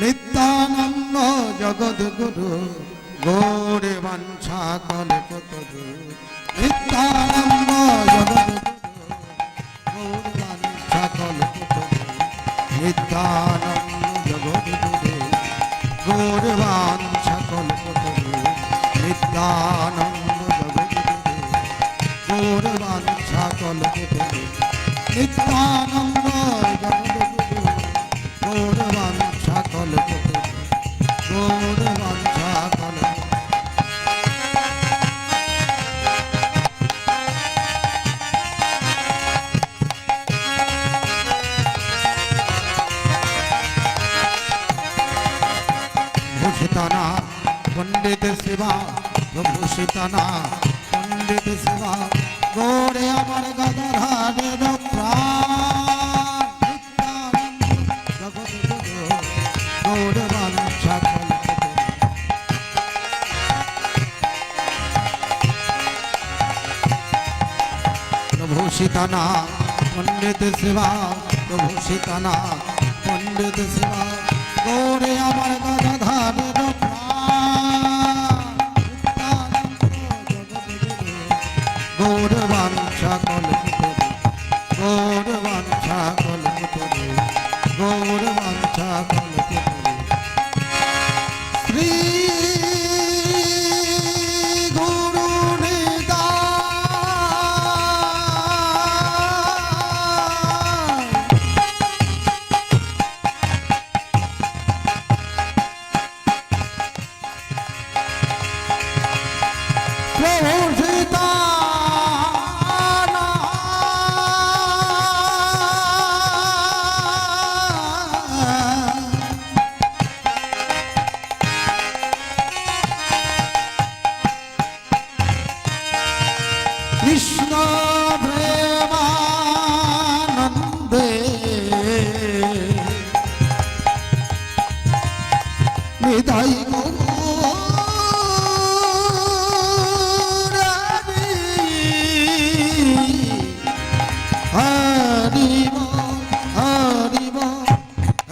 নিত্যানন্দ জগদ্গুরু গৌরে বাঞ্ছা কলে কতরু নিত্যানন্দ জগদ্গুরু গৌরে বাঞ্ছা কলে কতরু নিত্যানন্দ জগদ্গুরু গৌরে বাঞ্ছা কলে কতরু নিত্যানন্দ জগদ্গুরু গৌরে বাঞ্ছা নিত্যানন্দ প্রভু সীতানা, পণ্ডিত শিবা, প্রভু সীতানা, পণ্ডিত শিবা, গৌরে আমার গদাধারের গৌর বাঞ্ছা কলপুতরে গৌর বাঞ্ছা কলপুতরে গৌর বাঞ্ছা কলপুতরে শ্রী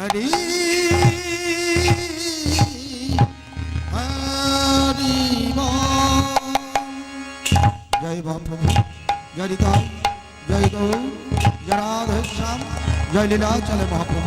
হরি হরিব জয় নিতাই জয় গৌ জয় রাধ শ্যাম জয় লীলা চলে মহাপ্রভু।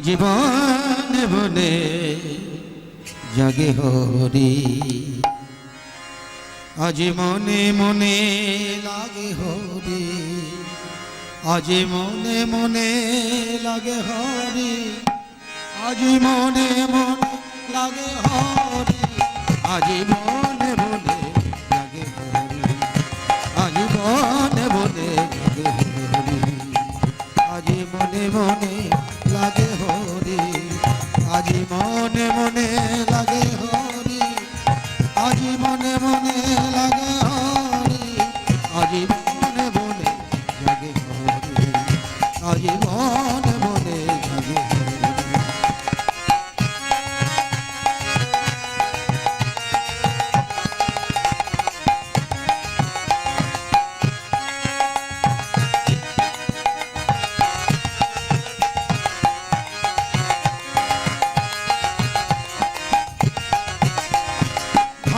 আজীবন বনে জাগে হরি। আজি মনে মনে লাগে হরি। আজি মনে মনে লাগে হরি। আজি মনে মনে লাগে হরি। আজি মনে মনে লাগে হরি। আজি মনে মনে লাগে হরি। আজি মনে মনে লাগে হরি। আজি মনে মনে লাগে হরি। আজি মনে মনে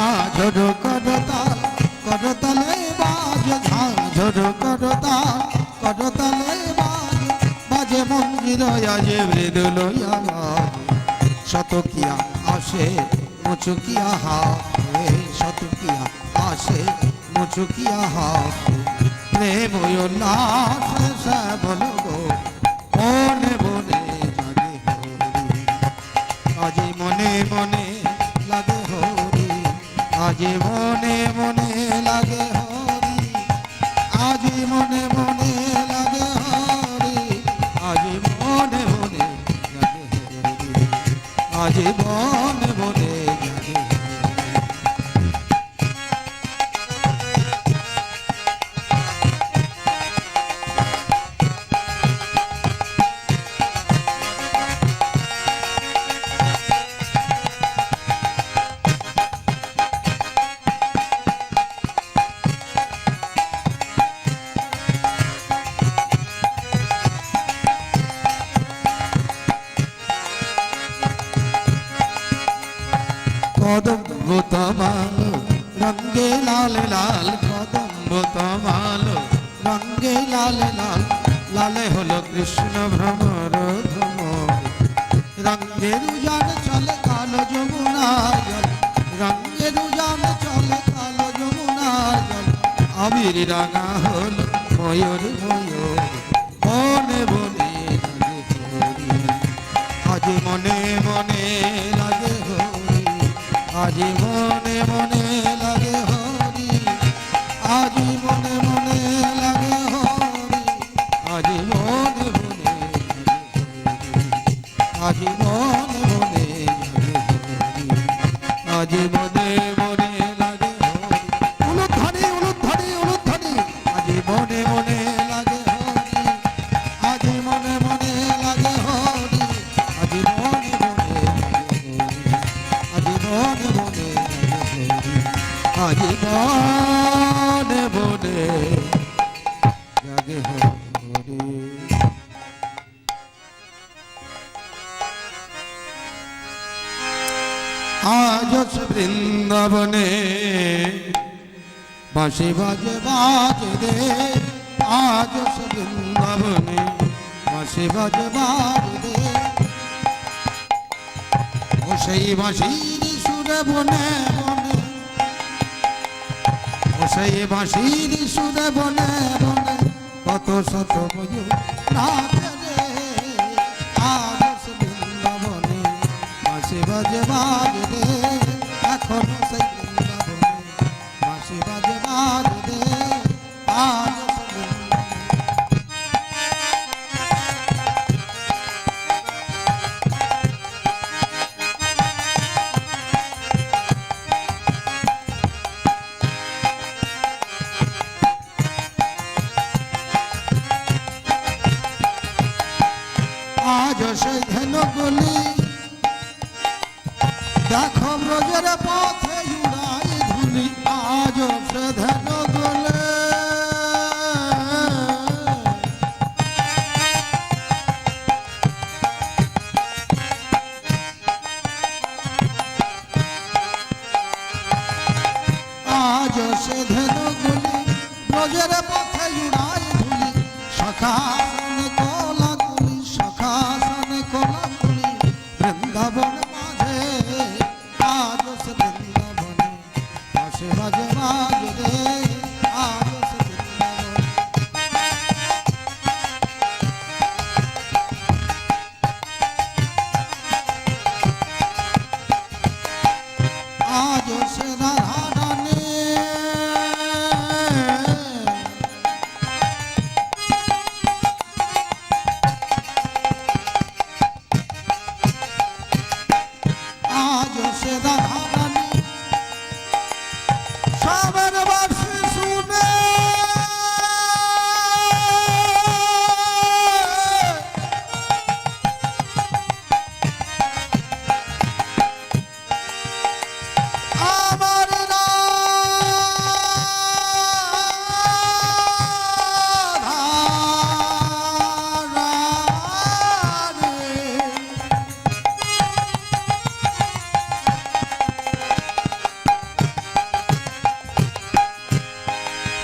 ঝাঝর করতাল করতালে বাজ ঝাঝর করতাল করতালে বাজ, বাজে মন্দির আজে মৃদুল শতকিয়া আসে, মুচুকিয়া হাফে শতকিয়া আসে, মুচুকিয়া হাফে প্রেম গো, মনে মনে মনে মনে আজি মনে মনে লাগে হরি আজি মনে মনে লাগে হরি আজি মনে মনে লাগে হরি। আজি মনে আবির রাঙা হল ময়ূর ময়ূর লাগে আজ মনে মনে লাগে হরি। আজ মনে মনে লাগে হরি। আজ মনে মনে লাগে হরি। আজ মনে মনে আজ মনে মনে মনে মনে আজ বৃন্দাবনে। বাঁশি বাজে বাজে দে আজ বৃন্দাবনে। বাঁশি বাজে বাজে দে ও সেই বাঁশির সুরে বনে বনে। ও সেই বাঁশির সুরে বনে বনে। কত শত ময়ূর নাচে রে, আজ বৃন্দাবনে। বাঁশি বাজে বাজে দে ব্রজের পথে উড়াই ধুলি আজ সে ধেন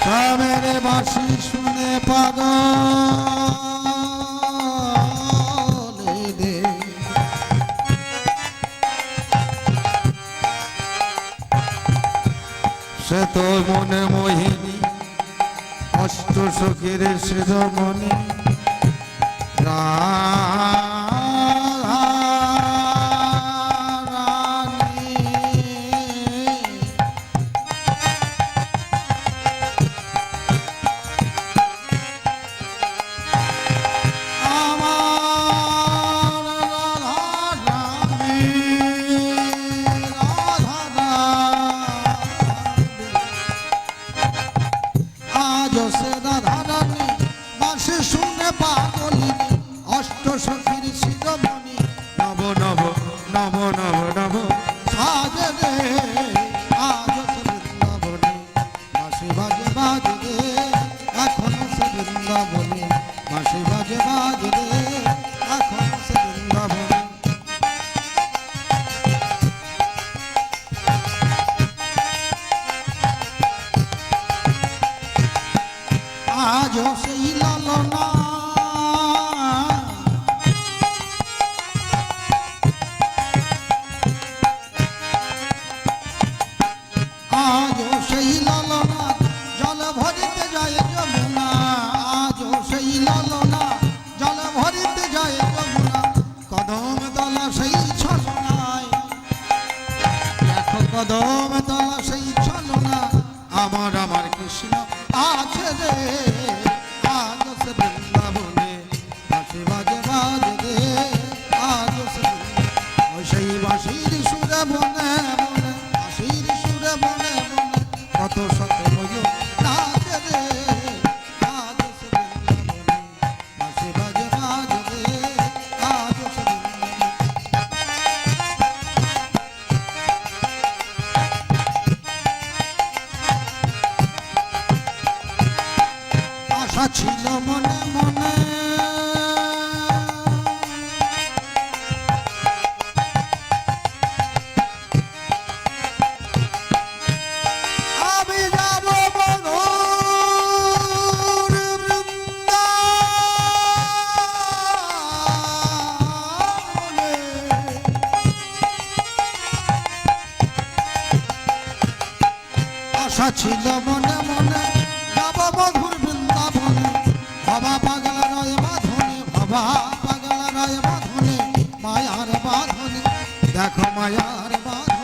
তামের বাসি শুনে পাগল দে সে তো মনে মোহিনী অষ্ট সখীর সৃজমণি রাম Bunda. Maribor.